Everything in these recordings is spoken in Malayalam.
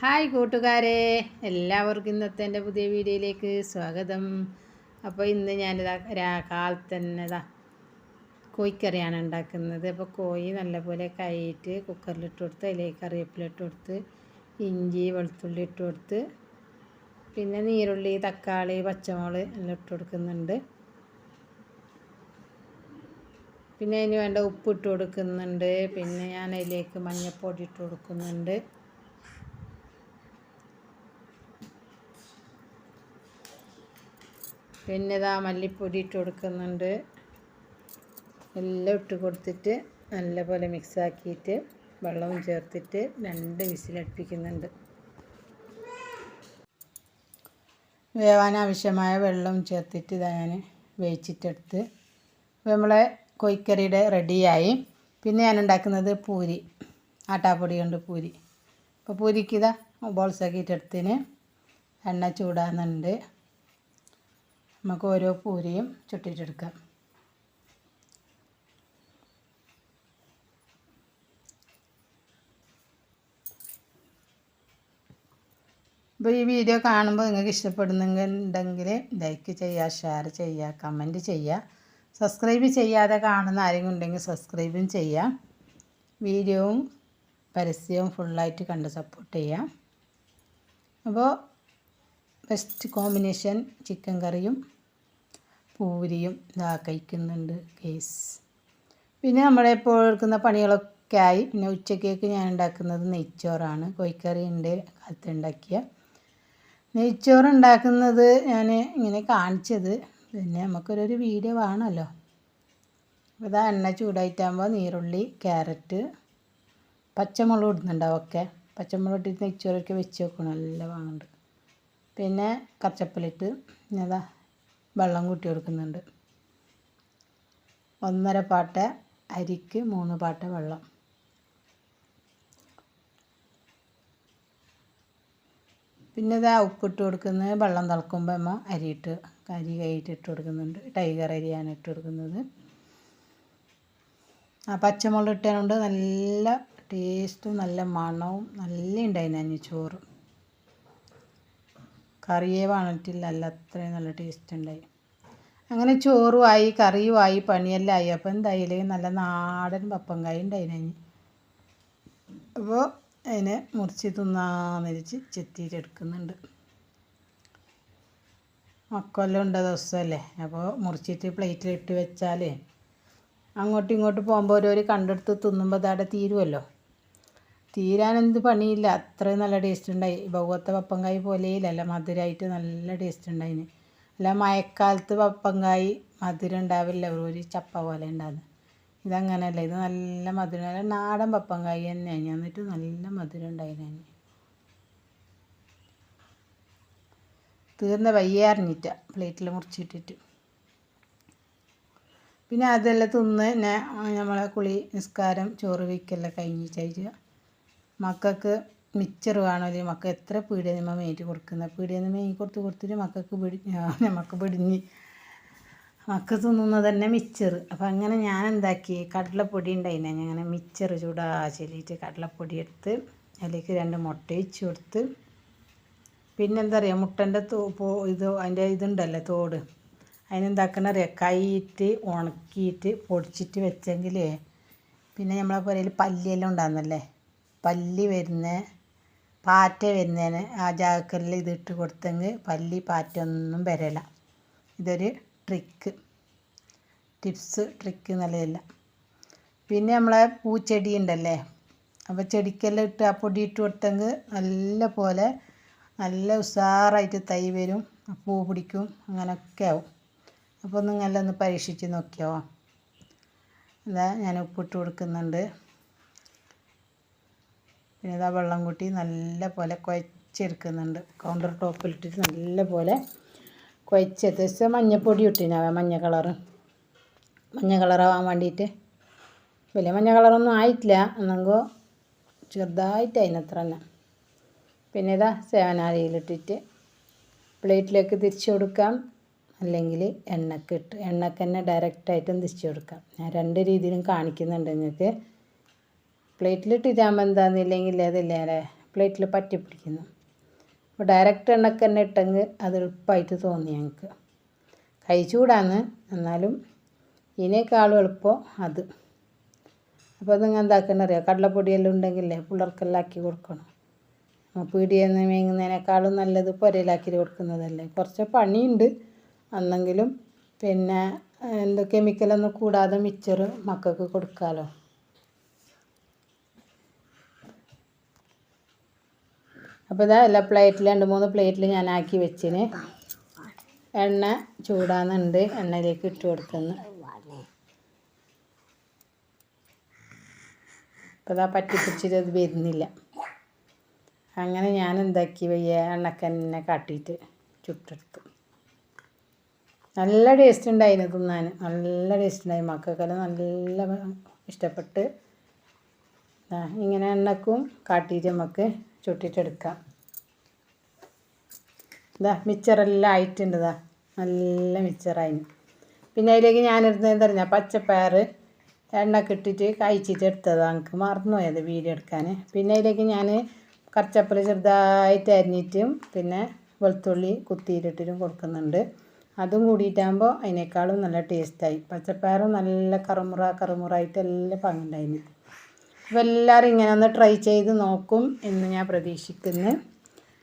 ഹായ് കൂട്ടുകാരെ എല്ലാവർക്കും ഇന്നത്തെ എന്റെ പുതിയ വീഡിയോയിലേക്ക് സ്വാഗതം. അപ്പോൾ ഇന്ന് ഞാനിതാ കാലത്തന്നെ കാലത്ത് തന്നെ ഇതാ കോഴിക്കറിയാണ് ഉണ്ടാക്കുന്നത്. അപ്പോൾ കോഴി നല്ലപോലെ കഴുകിയിട്ട് കുക്കറിലിട്ട് കൊടുത്ത് അതിലേക്ക് കറിവേപ്പിലിട്ട് കൊടുത്ത് ഇഞ്ചി വെളുത്തുള്ളി ഇട്ട് കൊടുത്ത് പിന്നെ നീരുള്ളി തക്കാളി പച്ചമുളക് എല്ലാം ഇട്ട് കൊടുക്കുന്നുണ്ട്. പിന്നെ അതിന് വേണ്ട ഉപ്പ് ഇട്ട് കൊടുക്കുന്നുണ്ട്. പിന്നെ ഞാൻ അതിലേക്ക് മഞ്ഞൾപ്പൊടി ഇട്ട് കൊടുക്കുന്നുണ്ട്. പിന്നെ ഇതാ മല്ലിപ്പൊടി ഇട്ട് കൊടുക്കുന്നുണ്ട്. എല്ലാം ഇട്ട് കൊടുത്തിട്ട് നല്ലപോലെ മിക്സാക്കിയിട്ട് വെള്ളവും ചേർത്തിട്ട് രണ്ട് വിസിലടുപ്പിക്കുന്നുണ്ട്. വേവാൻ ആവശ്യമായ വെള്ളം ചേർത്തിട്ട് ഇതാ ഞാൻ വേവിച്ചിട്ടെടുത്ത്. അപ്പോൾ നമ്മളെ കൊയ്ക്കറിയുടെ റെഡിയായി. പിന്നെ ഞാൻ ഉണ്ടാക്കുന്നത് പൂരി ആട്ടാപ്പൊടി കൊണ്ട് പൂരി. അപ്പോൾ പൂരിക്ക് ഇതാ ബോൾസ് ആക്കിയിട്ടെടുത്തിന് എണ്ണ ചൂടാകുന്നുണ്ട്. നമുക്ക് ഓരോ പൂരയും ചുട്ടിട്ടെടുക്കാം. അപ്പോൾ ഈ വീഡിയോ കാണുമ്പോൾ നിങ്ങൾക്ക് ഇഷ്ടപ്പെടുന്നുണ്ടെങ്കിൽ ലൈക്ക് ചെയ്യുക ഷെയർ ചെയ്യുക കമന്റ് ചെയ്യുക സബ്സ്ക്രൈബ് ചെയ്യാതെ കാണുന്ന ആരെങ്കിലും ഉണ്ടെങ്കിൽ സബ്സ്ക്രൈബും ചെയ്യാം. വീഡിയോവും പരസ്യവും ഫുള്ളായിട്ട് കണ്ട് സപ്പോർട്ട് ചെയ്യാം. അപ്പോൾ ബെസ്റ്റ് കോമ്പിനേഷൻ ചിക്കൻ കറിയും പൂരിയും ഇതാ കഴിക്കുന്നുണ്ട് കേസ് പിന്നെ നമ്മുടെ ഇപ്പോൾ എടുക്കുന്ന പണികളൊക്കെ ആയി പിന്നെ ഉച്ചക്കേക്ക് ഞാൻ ഉണ്ടാക്കുന്നത് നെയ്ച്ചോറാണ്. കോഴിക്കറി ഉണ്ട് കാലത്ത് ഉണ്ടാക്കിയ. നെയ്ച്ചോറ് ഉണ്ടാക്കുന്നത് ഞാൻ ഇങ്ങനെ കാണിച്ചത്. പിന്നെ നമുക്കൊരു വീഡിയോ വേണമല്ലോ. അപ്പോൾ ഇതാ എണ്ണ ചൂടായിട്ടാകുമ്പോൾ നീരുള്ളി ക്യാരറ്റ് പച്ചമുളക് ഇടുന്നുണ്ടാവും ഒക്കെ. പച്ചമുളക് ഇട്ടിട്ട് നെയ്ച്ചോറൊക്കെ വെച്ച് വെക്കണം നല്ല വാങ്ങുന്നുണ്ട് പിന്നെ കച്ചപ്പലിട്ട് ഇതാ വെള്ളം കൂട്ടി കൊടുക്കുന്നുണ്ട്. ഒന്നര പാട്ട അരിക്ക് മൂന്ന് പാട്ട വെള്ളം. പിന്നെ ഇതാ ഉപ്പിട്ട് കൊടുക്കുന്നത് വെള്ളം തിളക്കുമ്പോൾ അമ്മ അരിയിട്ട് അരി കൈയിട്ട് ഇട്ട് കൊടുക്കുന്നുണ്ട്. ടൈഗർ അരിയാണ് ഇട്ട് കൊടുക്കുന്നത്. ആ പച്ചമുളക് ഇട്ടതുകൊണ്ട് നല്ല ടേസ്റ്റും നല്ല മണവും നല്ല ഉണ്ടായിരുന്നു ചോറ്. കറിയേ വാണിട്ടില്ല അല്ല അത്രയും നല്ല ടേസ്റ്റ് ഉണ്ടായി. അങ്ങനെ ചോറുമായി കറിയുമായി പണിയെല്ലാം ആയി അപ്പോൾ എന്തായാലും നല്ല നാടൻ പപ്പങ്കായ ഉണ്ടായിന് അപ്പോൾ അതിനെ മുറിച്ച് തിന്നാന്നിരിച്ച് ചെത്തിയിട്ടെടുക്കുന്നുണ്ട് മക്കെല്ലാം ഉണ്ട ദിവസമല്ലേ അപ്പോൾ മുറിച്ചിട്ട് പ്ലേറ്റിലിട്ട് വെച്ചാലേ അങ്ങോട്ടും ഇങ്ങോട്ടും പോകുമ്പോൾ ഓരോരു കണ്ടെടുത്ത് തിന്നുമ്പോൾ അതവിടെ തീരുമല്ലോ തീരാൻ എന്ത് പണിയില്ല. അത്രയും നല്ല ടേസ്റ്റ് ഉണ്ടായി. ഭഗവത്തെ പപ്പങ്കായ് പോലെയില്ലല്ല മധുരമായിട്ട് നല്ല ടേസ്റ്റ് ഉണ്ടായിന്. അല്ല മഴക്കാലത്ത് പപ്പങ്കായ് മധുരം ഉണ്ടാവില്ല. ഒരു ചപ്പ പോലെ ഉണ്ടാകുന്നത് ഇതങ്ങനെയല്ല ഇത് നല്ല മധുരം. നല്ല നാടൻ പപ്പങ്കായ് തന്നെയാണ് എന്നിട്ട് നല്ല മധുരം ഉണ്ടായിരുന്നു തീർന്ന വയ്യ അറിഞ്ഞിട്ട. പ്ലേറ്റിൽ മുറിച്ചിട്ടിട്ട്. പിന്നെ അതെല്ലാം തിന്ന് നമ്മളെ കുളി നിസ്കാരം ചോറ് വയ്ക്കലൊക്കെ കഴിഞ്ഞിട്ട് മക്കൾക്ക് മിച്ചർ വേണമല്ലോ മക്കൾ എത്ര പീടിയ നമ്മൾ മേറ്റ് കൊടുക്കുന്നത് പീടിയ മേങ്ങി കൊടുത്ത് കൊടുത്തിട്ട് മക്കൾക്ക് പിടി നമുക്ക് പിടിഞ്ഞ്. മക്കൾ തിന്നുന്നത് തന്നെ മിച്ചർ അപ്പോൾ അങ്ങനെ ഞാൻ എന്താക്കി കടലപ്പൊടി ഞാൻ അങ്ങനെ മിച്ചർ ചൂടാച്ചലിയിട്ട് കടലപ്പൊടി എടുത്ത് അതിലേക്ക് രണ്ട് മുട്ട വെച്ച് കൊടുത്ത്. പിന്നെന്താ പറയുക മുട്ടന്റെ തോ ഇത് അതിന്റെ ഇതുണ്ടല്ലോ തോട്. അതിനെന്താക്കണ അറിയാം കൈയിട്ട് ഉണക്കിയിട്ട് പൊടിച്ചിട്ട് വെച്ചെങ്കിൽ പിന്നെ നമ്മളെ പുരയിൽ പല്ലിയെല്ലാം ഉണ്ടാകുന്നല്ലേ പല്ലി വരുന്ന പാറ്റ വരുന്നതിന് ആ ജാക്കലിൽ ഇതിട്ട് കൊടുത്തെങ്കിൽ പല്ലി പാറ്റ ഒന്നും വരില്ല ഇതൊരു ട്രിക്ക് ടിപ്സ് ട്രിക്ക് നല്ലതല്ല. പിന്നെ നമ്മളെ പൂച്ചെടി ഉണ്ടല്ലേ അപ്പോൾ ചെടിക്കെല്ലാം ഇട്ട് ആ പൊടി ഇട്ട് കൊടുത്തെങ്കിൽ നല്ല പോലെ നല്ല ഉഷാറായിട്ട് തൈ വരും പൂ പിടിക്കും അങ്ങനെയൊക്കെ ആവും. അപ്പോൾ നിങ്ങളെല്ലാം ഒന്ന് പരീക്ഷിച്ച് നോക്കിയോ? എന്താ ഞാൻ ഉപ്പിട്ട് കൊടുക്കുന്നുണ്ട്. പിന്നെ ഇതാ വെള്ളം കൂട്ടി നല്ല പോലെ കുഴച്ചെടുക്കുന്നുണ്ട്. കൗണ്ടർ ടോപ്പിലിട്ടിട്ട് നല്ല പോലെ കുഴച്ചെടുത്ത്. മഞ്ഞപ്പൊടി ഇട്ടിനാവ മഞ്ഞ കളറ് മഞ്ഞ കളറാവാൻ വേണ്ടിയിട്ട്. വലിയ മഞ്ഞ കളറൊന്നും ആയിട്ടില്ല. എന്നെങ്കിൽ ചെറുതായിട്ട് അതിനത്ര തന്നെ. പിന്നെ ഇതാ സേവനാരിയിലിട്ടിട്ട് പ്ലേറ്റിലേക്ക് തിരിച്ചു കൊടുക്കാം. അല്ലെങ്കിൽ എണ്ണക്കിട്ട് എണ്ണക്ക് തന്നെ ഡയറക്റ്റായിട്ടും തിരിച്ചു കൊടുക്കാം. ഞാൻ രണ്ട് രീതിയിലും കാണിക്കുന്നുണ്ട് നിങ്ങൾക്ക്. പ്ലേറ്റിലിട്ട് ഇതാകുമ്പോൾ എന്താണെന്നില്ലെങ്കിൽ അതില്ലേ പ്ലേറ്റിൽ പറ്റി പിടിക്കുന്നു. അപ്പോൾ ഡയറക്റ്റ് എണ്ണക്ക് തന്നെ ഇട്ടെങ്കിൽ അത് എളുപ്പമായിട്ട് തോന്നി ഞങ്ങൾക്ക് കൈ ചൂടാന്ന്. എന്നാലും ഇതിനേക്കാളും എളുപ്പം അത്. അപ്പോൾ നിങ്ങൾ എന്താക്കണം അറിയാം കടലപ്പൊടിയെല്ലാം ഉണ്ടെങ്കിലേ പിള്ളേർക്കെല്ലാം ആക്കി കൊടുക്കണം. പീടിയെന്ന് മേങ്ങുന്നതിനേക്കാളും നല്ലത് പുരയിലാക്കി കൊടുക്കുന്നതല്ലേ? കുറച്ച് പണിയുണ്ട്. അന്നെങ്കിലും പിന്നെ എന്ത് കെമിക്കലൊന്നും കൂടാതെ മിച്ചറ് മക്കൾക്ക് കൊടുക്കാമല്ലോ അപ്പോൾ ഇതാ എല്ലാ പ്ലേറ്റിൽ രണ്ട് മൂന്ന് പ്ലേറ്റിൽ ഞാൻ ആക്കി വെച്ചിന്. എണ്ണ ചൂടാകുന്നുണ്ട് എണ്ണയിലേക്ക് ഇട്ട് കൊടുക്കുന്നു. അപ്പോൾ ഇതാ പറ്റിപ്പിടിച്ചിട്ട് അത് വരുന്നില്ല. അങ്ങനെ ഞാൻ എന്താക്കി വയ്യ? എണ്ണക്കന്നെ കാട്ടിയിട്ട് ചുട്ടെടുത്തു. നല്ല ടേസ്റ്റ് ഉണ്ടായിരുന്നു തിന്നാൻ നല്ല ടേസ്റ്റ് ഉണ്ടായി. മക്കൾക്കെല്ലാം നല്ല ഇഷ്ടപ്പെട്ട്. ഇങ്ങനെ എണ്ണക്കും കാട്ടിയിട്ട് നമുക്ക് ചുട്ടിട്ടെടുക്കാം. ഇതാ മിച്ചറെല്ലാം ആയിട്ടുണ്ട് ഇതാ നല്ല മിച്ചറായി പിന്നെ അതിലേക്ക് ഞാനിരുന്ന് എന്തറിഞ്ഞ പച്ചപ്പയർ എണ്ണ കിട്ടിയിട്ട് കഴിച്ചിട്ട് എടുത്തതാണ് എനിക്ക് മറന്നുപോയത് വീഡിയോ എടുക്കാൻ പിന്നെ അതിലേക്ക് ഞാൻ കറിച്ചപ്പൽ ചെറുതായിട്ട് അരിഞ്ഞിട്ടും പിന്നെ വെളുത്തുള്ളി കുത്തിയിട്ടിട്ടും കൊടുക്കുന്നുണ്ട്. അതും കൂടിയിട്ടാകുമ്പോൾ അതിനേക്കാളും നല്ല ടേസ്റ്റായി പച്ചപ്പയറും നല്ല കറുമുറ കറുമുറായിട്ട് എല്ലാം പങ്കുണ്ടായിന് അപ്പോൾ എല്ലാവരും ഇങ്ങനെ ഒന്ന് ട്രൈ ചെയ്ത് നോക്കും എന്ന് ഞാൻ പ്രതീക്ഷിക്കുന്നു.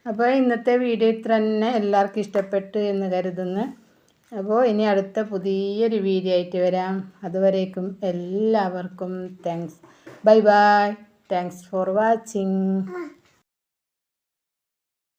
അപ്പോൾ ഇന്നത്തെ വീഡിയോ ഇത്ര തന്നെ. എല്ലാവർക്കും ഇഷ്ടപ്പെട്ടു എന്ന് കരുതുന്നു. അപ്പോൾ ഇനി അടുത്ത പുതിയൊരു വീഡിയോ ആയിട്ട് വരാം. അതുവരേക്കും എല്ലാവർക്കും thanks bye bye thanks for watching